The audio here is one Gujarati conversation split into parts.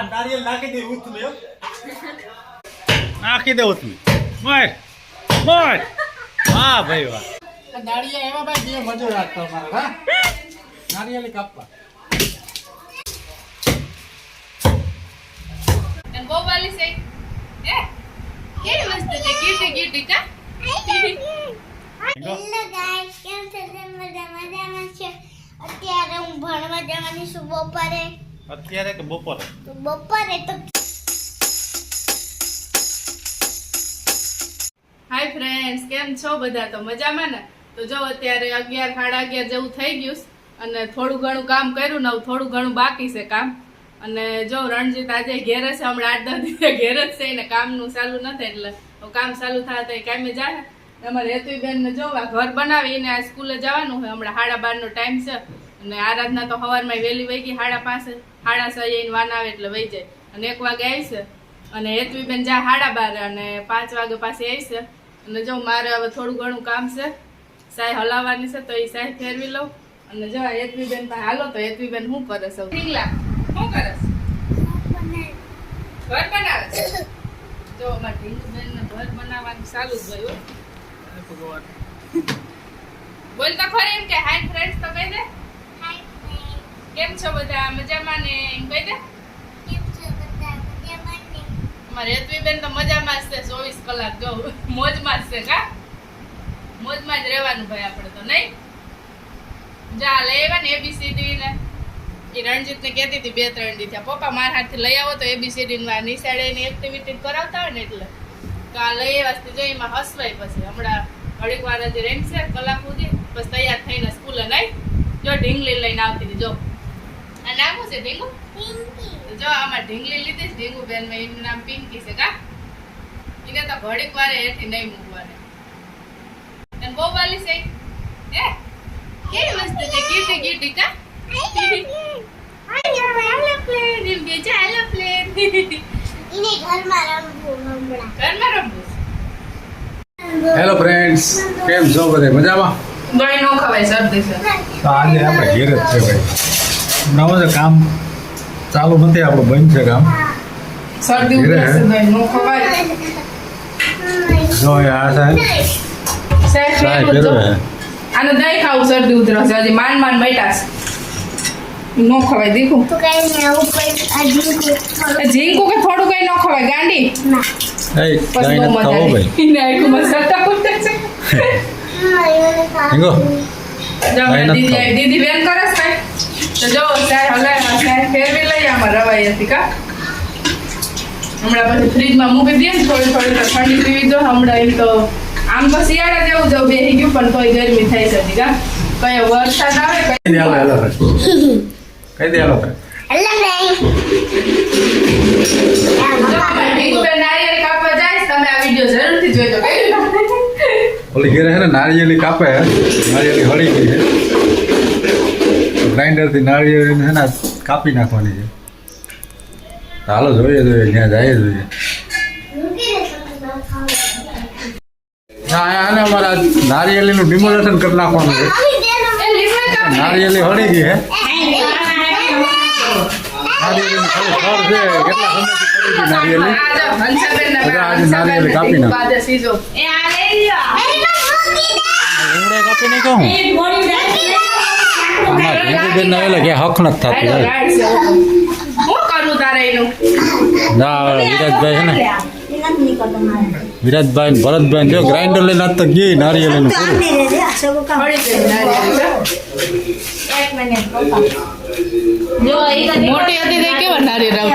આ નારિયેળ નાખી દે ઉથમે. નાખી દે ઉતમી મોર મોર વાહ ભાઈ વાહ. આ એવા ભાઈ જે મજો રાખતો અમારે હા? નારિયેળ કાપવા બહુ વાલી છે. એ કેવી મસ્ત છે ક્યુટી ક્યુટી કા? હેલો ગાઈસ કેમ છે? મજામાં છે? અત્યારે હું ભણવા જવાની છું બપોરે. અત્યારે કે બપોરે? બપોરે તો હાય ફ્રેન્ડ્સ કેમ છો બધા? તો મજામાં ને? તો જો અત્યારે અગિયાર સાડા અગિયાર જેવું થઈ ગયું છે. અને થોડું ઘણું કામ કર્યું ને થોડું ઘણું બાકી છે કામ. અને જો રણજીત આજે ઘેર છે હમણાં આઠ દસ દિવસે ઘેર જ છે ને કામનું ચાલુ નથી એટલે કામ ચાલુ થાય તો એ કામે જાય. અમારે હેતુબેન ને જોવા ઘર બનાવીને આ સ્કૂલે જવાનું હોય હમણાં સાડા બાર નો ટાઈમ છે. અને આરાધના તો સવારમાં વહેલી વહી ગઈ સાડા પાસે સાડા છ એને વાન આવે એટલે વહી જાય. અને એક વાગે આવશે અને હેતવીબેન જાય સાડા બાર અને પાંચ વાગે પાસે આવશે. અને જો મારે હવે થોડું ઘણું કામ છે સાય હલાવવાની છે તો એ સાય ફેરવી લઉં. અને જો હેતવીબેન પાસે હાલો તો હેતવીબેન શું કરે સૌ ઢીંગલા શું કરે ઘર બનાવે છે? જો અમારે બેન ને ઘર બનાવવાનું ચાલુ જ ગયું. બોલ તો ખરી એમ કે હાય ફ્રેન્ડ્સ તો કહી દે કેમ છો બધા? મજામાં ને? એમ કહી દે. મારે છો બેન અમારે હેતવીબેન તો મજામાં જ છે. ચોવીસ કલાક જો મોજમાં જ છે કા? મોજમાં જ રહેવાનું ભાઈ આપણે તો નહીં? જા લઈ આવ્યા ને એબીસીડી ને એ રણજીત ને. કહેતી હતી બે ત્રણ દી થયા. પપ્પા મારા હાથથી લઈ આવો તો એબીસીડી માં નિશાળે ની એક્ટિવિટી કરાવતા હોય ને એટલે. તો આ લઈ આવ્યા જો એમાં હસવાય પછી. હમણાં ઘડીક વાર હજી રેમશે કલાક સુધી. પછી તૈયાર થઈને સ્કૂલે નહીં? જો ઢીંગલી લઈને આવતી હતી જો. આ નામ શું છે ઢીંગુ પિંકી. જો આમાં ઢીંગલી લીધી છે ઢીંગુ બેનમાં એનું નામ પિંકી છે કા? એને તો ઘડીક વારે એથી નહીં મૂકવાને. અને બહુ વાલી છે? હે? કેવી મસ્ત છે? ક્યુટી ક્યુટી કા? હાલો ફ્રેન્ડ્સ કેમ છો બધે? મજામાં? દહીં નો ખવાય છે. તો આજે આપણે ઘેર જ છે ભાઈ. હમણાં હવે કામ ચાલુ નથી આપણું બંધ છે કામ શરદી છે જો આ સાહેબ. સાહેબ છે. આને દહીં ખાવું શરદી ઉતરે હજી માંડ માંડ મટ્યા છે. નો ખવાય દીકું. ઝીંકુ કે થોડું કઈ ન ખવાય? ગાંડી? છે. દીદી બેન કરે છે કઈ? તો જો સાહેબ હલાય સાહેબ ફેરવી લઈએ આમાં રવાઈ હતી કા? હમણાં પછી ફ્રીજમાં મૂકી દઈએ ને થોડી થોડી તો ઠંડી પીવી દો. હમણાં એમ તો આમ તો શિયાળા જેવું જવું બેસી ગયું પણ કોઈ ગરમી થઈ જતી કા? કઈ વરસાદ આવે કઈ દે હાલો કઈ દે હાલો ઓલી ઘેરે છે ને નારિયેળી કાપે નારિયેલી હળી ગઈ છે ગ્રાઇન્ડરથી નારિયેળી છે ને કાપી નાખવાની છે. હાલો જોઈએ જોઈએ ત્યાં જાય જોઈએ. હા આને અમારા નારિયેળીનું ડિમોલેશન કરી નાખવાનું છે. નારિયેળી હળી ગઈ ખાલી ફળ છે કેટલા સમયથી પડી ગઈ નારિયેળી? બધા આજે નારિયેળ કાપી નાખો. કાપી નાખ્યો હું? ના એટલે કે હક નથી થતું હું કરું તારે એનું? ના વિરાજભાઈ છે ને. વિરાજભાઈ ને ભરતભાઈ જો ગ્રાઇન્ડર લઈને આજ તો ગઈ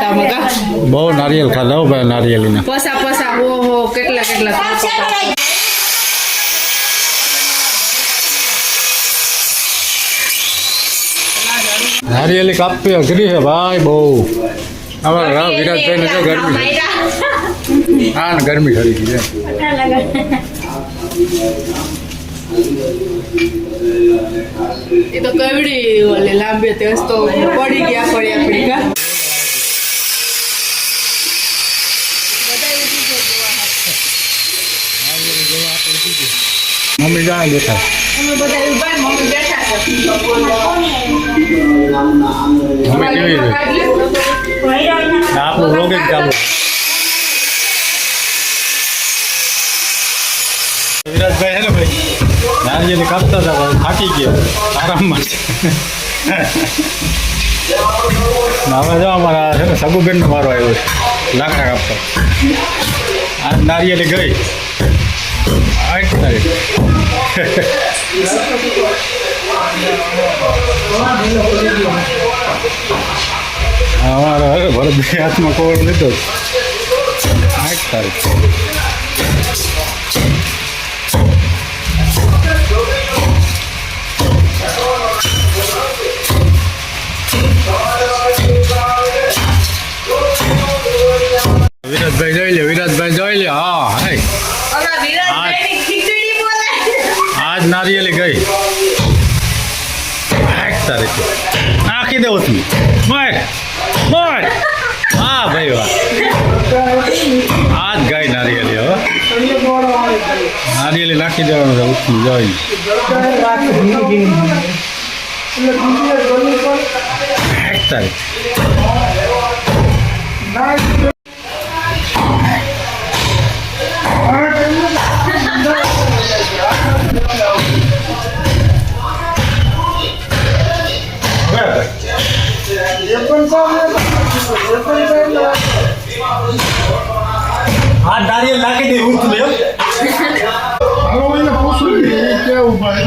આમાં કા? બહુ નારિયેળ ખાધા ભાઈ પસા પસા હો કેટલા કેટલા નારિયેળી કાપી અઘરી છે ભાઈ બહુ. અમારા રાવ વિરાજભાઈ જો ગરમી હા ગરમી ખરી છે. એ તો કવડી ઓલી લાંબી તે તો પડી ગયા પડી આપડી કા મમ્મી જાય બેઠા. અમે બધા મમ્મી બેઠા. મમ્મી કેવી રીતે? બ્લોગિંગ ચાલુ. વિરાજભાઈ હે ને ભાઈ. નારિયેલી કાપતા હતા, પણ થાકી ગયા. આરામમાં હવે જો અમારા, છે ને, સગુબેનનો મારો આવ્યો છે. લાકડા કાપતા. આ નારિયેલી ગઈ. આઠ તારીખ. અમારો હવે ભરતભાઈ હાથમાં કવર લીધો. આઠ તારીખ. વિરાજભાઈ જોઈ લે વિરાજભાઈ જોઈ લે. હા હાય. આજ નારિયેલી નાખી દેવો તમે મર મર હા, ભાઈ, વાહ. આજ ગાય નારિયેલી હવે નારિયેલી નાખી દેવાનું છે, ઉઠી જોઈ આઠ તારીખ આ નારિયેલ નાખી દે ઉઠ લે હવે એને પૂછ્યું કે કેવું ભાઈ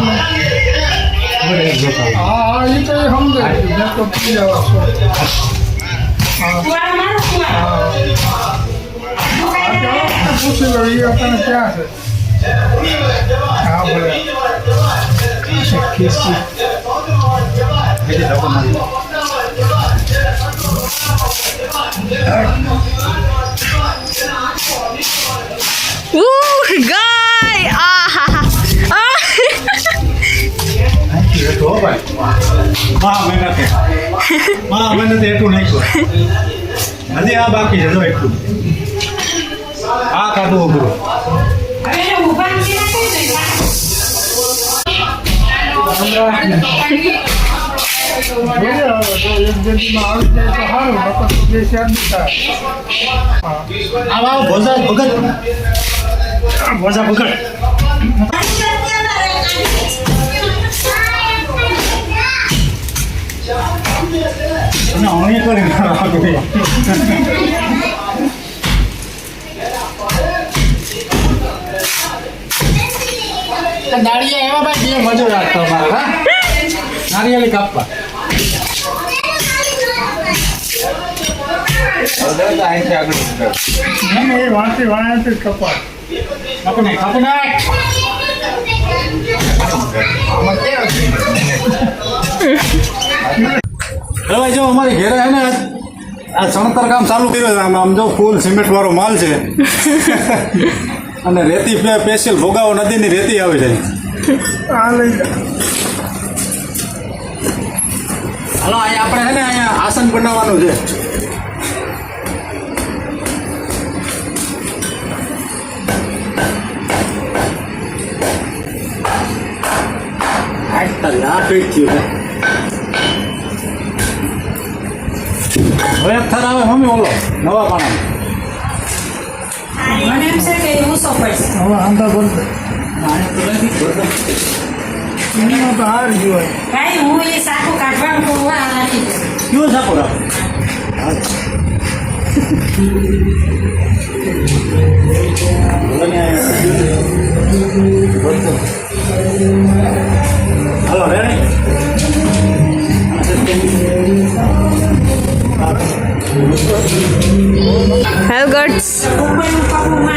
હા હા એ તો સમજે. મેં તો પી. હા. હા. આપણે પૂછી લો એ આપણને ક્યાં છે હા ભલે ખીસી. ઉહ ગાય guy! Ah, મહેનતે એટલું નાખ્યું હજી આ બાકી છે જો એટલું આ હવે જો એક જગ્યામાં આવી જાય તો સારું હા આવ ભોજા ભગત ભોજા ભગત હણી કરી નાખો એવા ભાઈ જે મજૂર રાખતો અમારે, હા? નારિયેળી કાપવા. હવે જો અમારી ઘેરે હે ને આ ચણતર કામ ચાલુ કર્યું છે. આમ આમ જો ફૂલ સિમેન્ટ વાળો માલ છે. અને રેતી સ્પેશિયલ ભોગાવો નદીની રેતી આવે છે. હાલો અહીંયા આપણે હે ને અહીંયા આસન બનાવવાનું છે. તારીખ, આ ફીટ થયું હવે અથર થર આવે મમ્મી ઓલો નવા પાણા મને એમ છે કે ઊંચો પડશે હવે આંધા બંધ એમાં તો હાર હું આ નાખી કયું સાપો રાખ હાલો રેડી હેલ ગટ્સ ઉપરનું પગલું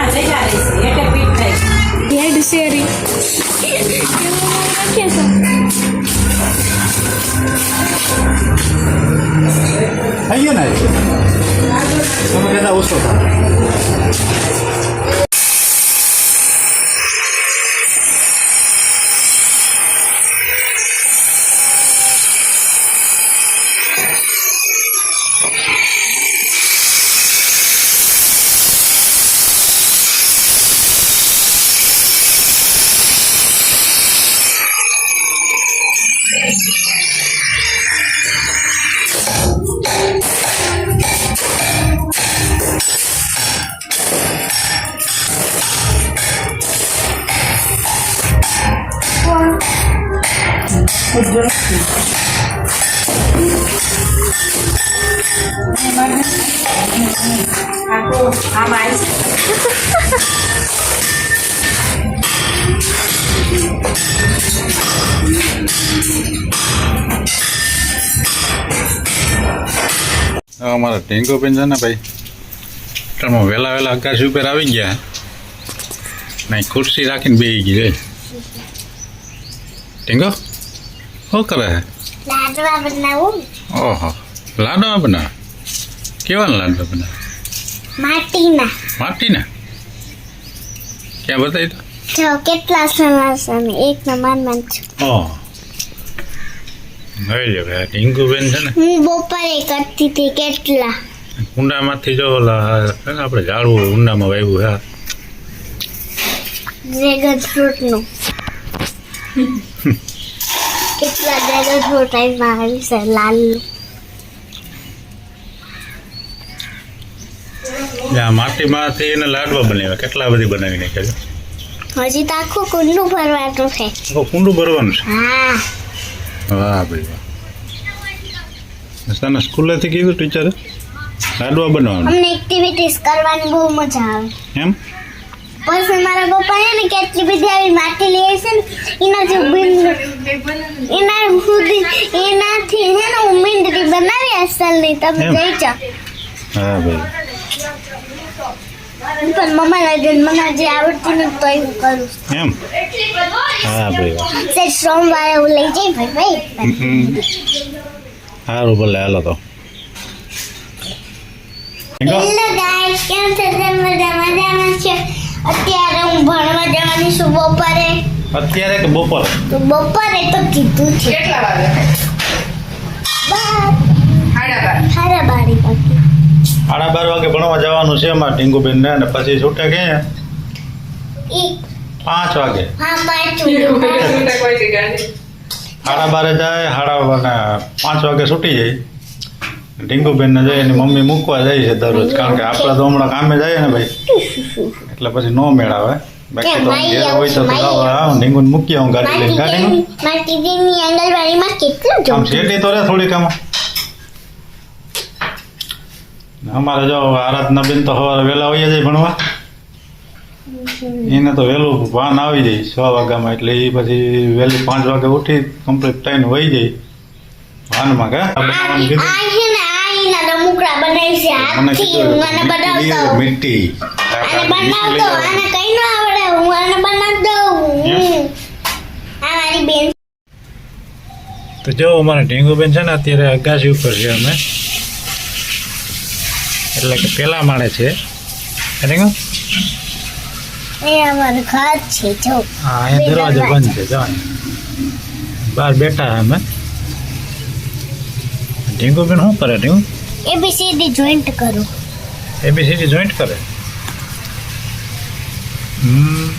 અમારા ટેન્કો પણ છે ને ભાઈ તમે વહેલા વહેલા અગાસી ઉપર આવી ગયા. નહીં ખુરશી રાખીને બે ગઈ રે. ટેન્કો શું કરે? છે ઓહો લાડવા બનાવે? કેવા લાડવા બનાવે? માટીના. માટીના? ક્યાં બતાવી તો? કેટલા સરસ એક નંબર મન છું. ઓહ. હવે જો ભાઈ ટીંકુ બેન છે ને હું બપોરે કરતી હતી કેટલા ઊંડામાંથી જો ઓલા આપણે ઝાડવું ઊંડામાં વાવ્યું હા ડ્રેગન ફ્રૂટનું કેટલા ડ્રેગન ફ્રૂટ આઈમાં આવી છે લાલ ત્યાં માટીમાંથી એને લાડવા બનાવ્યા કેટલા બધી બનાવી નાખ્યા હજી તો આખું કુંડું ભરવાનું છે કુંડું ભરવાનું છે હા વાહ ભાઈ. વાહ તને સ્કૂલેથી કીધું ટીચરે? લાડવા બનાવવાનું? અમને એક્ટિવિટીઝ કરવાની બહુ મજા આવે. એમ? પછી મારા પપ્પા છે ને કેટલી બધી આવી માટી લે છે ને જે બિંદ એના સુધી એનાથી છે ને હું મીંડરી બનાવી અસલની તમે જઈ જાઓ. હા ભાઈ. પણ મમ્મા લઈ મને હજી આવડતી નથી તો એવું કરું એમ? હા ભાઈ. તે સોમવારે હું લઈ જઈ ભાઈ. ભાઈ સારું ભલે હાલો તો. હેલો ગાઈસ કેમ છો? તમે મજામાં મજામાં છે? અત્યારે હું ભણવા જવાની છું બપોરે. અત્યારે કે બપોર? તો બપોરે તો કીધું છે. કેટલા વાગે બાર સાડા બાર સારા બારી પછી સાડા બાર વાગે ભણવા જવાનું છે અમારે ટીંગુબેન ને અને પછી છૂટે કે પાંચ વાગે. હા સાડા બારે જાય સાડા પાંચ વાગે છૂટી જાય. ટીંગુબેન ને જાય એની મમ્મી મૂકવા જાય છે દરરોજ કારણ કે આપણા તો હમણાં કામે જાય ને ભાઈ. એટલે પછી નો મેળ આવે બાકી તો ઘેર હોય તો માઈ તો મૂકી આવું ગાડી લઈને. આમ જોતું? તો રે થોડીક આમાં. અમારે જો આરાધના બેન તો સવારે વહેલા આવી જાય ભણવા. એને તો વહેલું ભાન આવી જાય છ વાગ્યામાં એટલે એ પછી વહેલી પાંચ વાગે ઉઠી કમ્પ્લીટ થઈને વહી જાય. ભાનમાં કે? મીઠી મીઠી. આને બનાવતો આને કઈ ન આવડે હું આને બનાવી દઉં. Yes. આ મારી બેન. તો જો અમારા ઢીંગુબેન છે ને અત્યારે અગાસી ઉપર છે અમે. એટલે કે પેલા માળે છે. ઢીંગુ એ અમારું ઘર છે જો. હા અહીંયા દરવાજો બંધ છે જો. બહાર બેઠા અમે. ઢીંગુબેન શું કરે ઢીંગુ? A B C D joint કરો. A B C D joint કરે? હમ.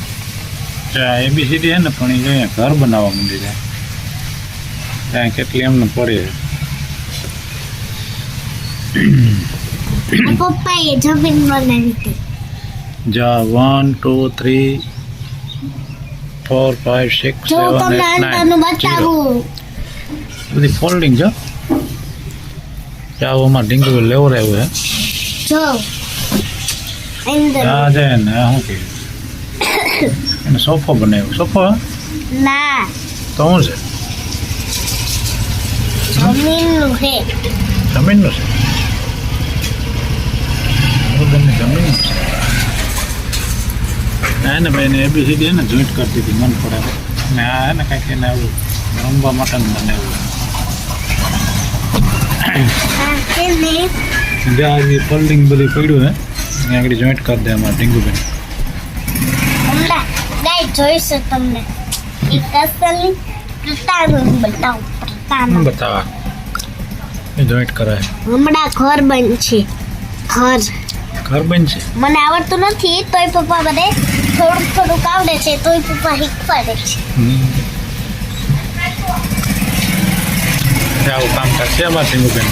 એબીસીડી છે ને પણ એ ઘર બનાવવા માંડી જાય ત્યાં કેટલી એમને પડી પપ્પાએ જમીન બનાવી હતી. જા one two three four five six seven eight nine બધી ફોલ્ડિંગ જો ચાઓમાં લેવો રહ્યું હે. જો આ છે ને શું કહ્યું એને સોફો બનાવ્યો. સોફો ના. તો શું છે? જમીનનું છે. જમીનનું છે બધાની જમીનનું છે ના એને ભાઈ એને એબીસીડી એને જોઈન્ટ કરતી હતી મન પડે અને આ એને કાંઈક એને આવું રમવા માટેનું બનાવ્યું ને જ્યાં હજી ફોલ્ડિંગ બધું પડ્યું હે ત્યાં આગળ જોઈન્ટ કરી દે અમારા ડીંગુબેન જોઈશે તમને. બતાવા જોઈન્ટ કરાય. હમણાં ઘર બનશે ઘર. ઘર બનશે. મને આવડતું નથી તોય પપ્પા મને થોડુંક થોડુંક આવડે છે તોય પપ્પા શીખવાડે છે. આવું કામ કરશે અમારા ડીંગુબેન